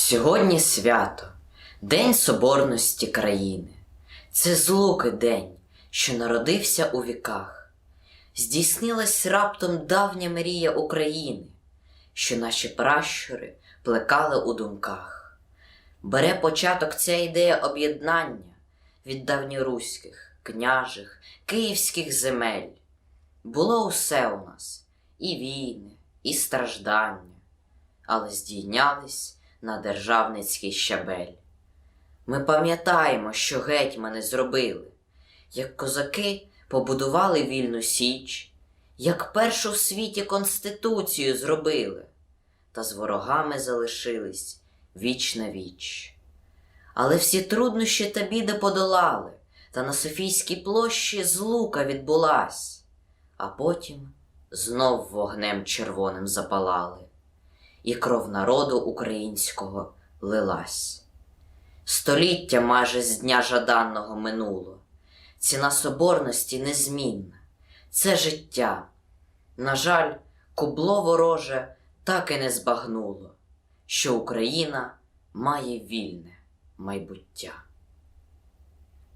Сьогодні свято, День Соборності країни. Це злуки день, що народився у віках. Здійснилась раптом давня мрія України, що наші пращури плекали у думках. Бере початок ця ідея об'єднання від давньоруських, княжих, київських земель. Було усе у нас і війни, і страждання, але здійнялись на державницький щабель. Ми пам'ятаємо, що гетьмани зробили, як козаки побудували вільну січ, як першу в світі конституцію зробили, та з ворогами залишились віч на віч. Але всі труднощі та біди подолали, та на Софійській площі злука відбулась, а потім знов вогнем червоним запалали, і кров народу українського лилась. Століття майже з дня жаданного минуло. Ціна соборності незмінна. Це життя. На жаль, кубло вороже так і не збагнуло, що Україна має вільне майбуття.